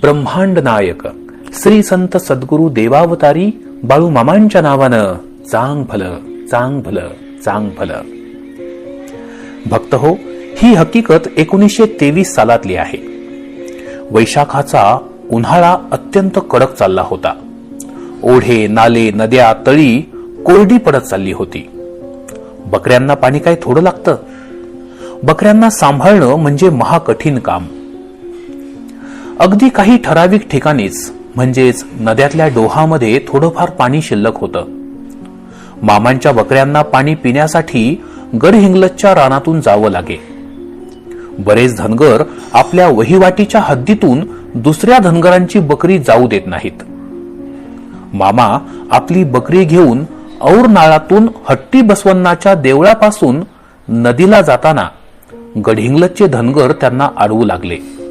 ब्रह्मांड नायक श्री संत सद्गुरु देवावतारी बाळू मामांच्या नावानं चांग भलं चांग भलं चांग भलं भक्त हो ही हकीकत एकोणीसशे तेवीस सालातली आहे. वैशाखाचा उन्हाळा अत्यंत कडक चालला होता. ओढे नाले नद्या तळी कोरडी पडत चालली होती. बकऱ्यांना पाणी काय थोडं लागतं? बकऱ्यांना सांभाळणं म्हणजे महाकठीण काम. अगदी काही ठराविक ठिकाणीच म्हणजेच नद्यातल्या डोहामध्ये थोडंफार पाणी शिल्लक होतं. मामांच्या बकऱ्यांना पाणी पिण्यासाठी गडहिंग्लजच्या रानातून जावं लागे. बरेच धनगर आपल्या वहिवाटीच्या हद्दीतून दुसऱ्या धनगरांची बकरी जाऊ देत नाहीत. मामा आपली बकरी घेऊन और नाळातून हट्टी बसवन्नाच्या देवळापासून नदीला जाताना गडहिंग्लजचे धनगर त्यांना अडवू लागले.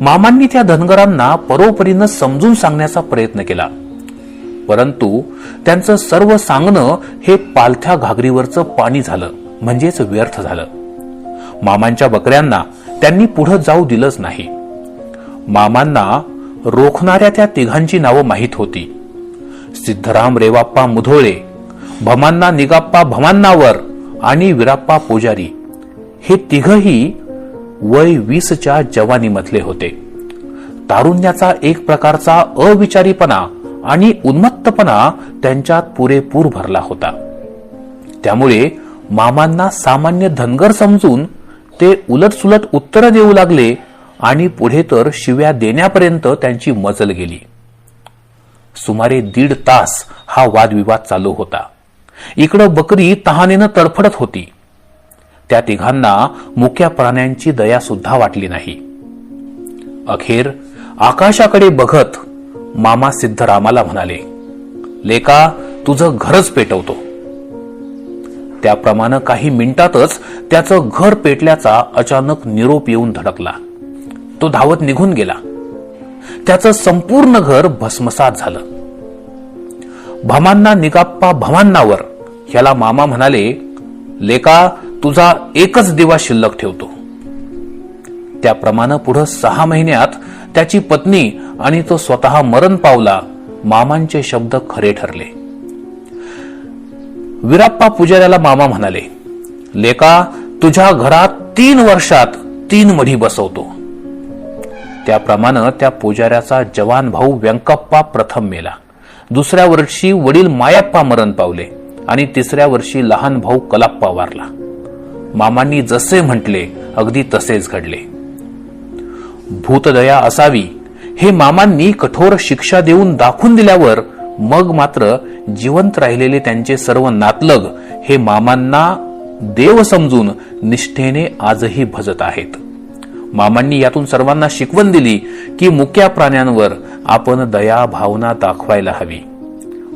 मामांनी त्या धनगरांना परोपरीनं समजून सांगण्याचा प्रयत्न केला. परंतु त्यांचं सर्व सांगणं हे पालथ्या घागरीवरचं पाणी झालं म्हणजेच व्यर्थ झालं. मामांच्या बकऱ्यांना त्यांनी पुढे जाऊ दिलंच नाही. मामांना रोखणाऱ्या त्या तिघांची नावं माहीत होती. सिद्धराम रेवाप्पा मुधोळे भमांना निगाप्पा भमांनावर आणि विराप्पा पुजारी. हे तिघही वय वीसच्या जवानीमधले होते. तारुण्याचा एक प्रकारचा अविचारीपणा आणि उन्मत्तपणा त्यांच्यात पुरेपूर भरला होता. त्यामुळे मामांना सामान्य धनगर समजून ते उलटसुलट उत्तर देऊ लागले आणि पुढे तर शिव्या देण्यापर्यंत त्यांची मजल गेली. सुमारे दीड तास हा वादविवाद चालू होता. इकडं बकरी तहानेनं तडफडत होती. त्या तिघांना मुक्या प्राण्यांची दया सुद्धा वाटली नाही. अखेर आकाशाकडे बघत मामा सिद्धरामाला म्हणाले लेका तुझं घरच पेटवतो. त्याप्रमाणे काही मिनिटातच त्याचं घर पेटल्याचा अचानक निरोप येऊन धडकला. तो धावत निघून गेला. त्याचं संपूर्ण घर भस्मसात झालं. भमांना निगाप्पा भमांनावर ह्याला मामा म्हणाले लेका तुझा एकच दिवा शिल्लक ठेवतो. त्याप्रमाणे पुढे सहा महिन्यात त्याची पत्नी आणि तो स्वतः मरण पावला मामांचे शब्द खरे ठरले. विराप्पा पुजाऱ्याला मामा म्हणाले लेका तुझ्या घरात तीन वर्षात तीन मढी बसवतो. त्याप्रमाणे त्या पुजाऱ्याचा जवान भाऊ व्यंकप्पा प्रथम मेला. दुसऱ्या वर्षी वडील मायाप्पा मरण पावले आणि तिसऱ्या वर्षी लहान भाऊ कलाप्पा वारला. मामांनी जसे म्हटले अगदी तसेच घडले. भूतदया असावी हे मामांनी कठोर शिक्षा देऊन दाखवून दिल्यावर मग मात्र जिवंत राहिलेले त्यांचे सर्व नातलग हे मामांना देव समजून निष्ठेने आजही भजत आहेत. मामांनी यातून सर्वांना शिकवण दिली की मुक्या प्राण्यांवर आपण दया भावना दाखवायला हवी.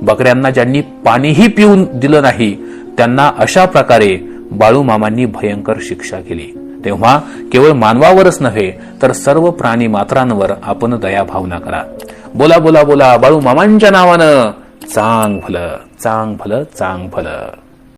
बकऱ्यांना ज्यांनी पाणीही पिऊन दिलं नाही त्यांना अशा प्रकारे बाळूमामांनी भयंकर शिक्षा केली. तेव्हा केवळ मानवावरच नव्हे तर सर्व प्राणी मात्रांवर आपण दया भावना करा. बोला बोला बोला बाळू मामांच्या नावानं चांग भलं चांग भलं चांग भलं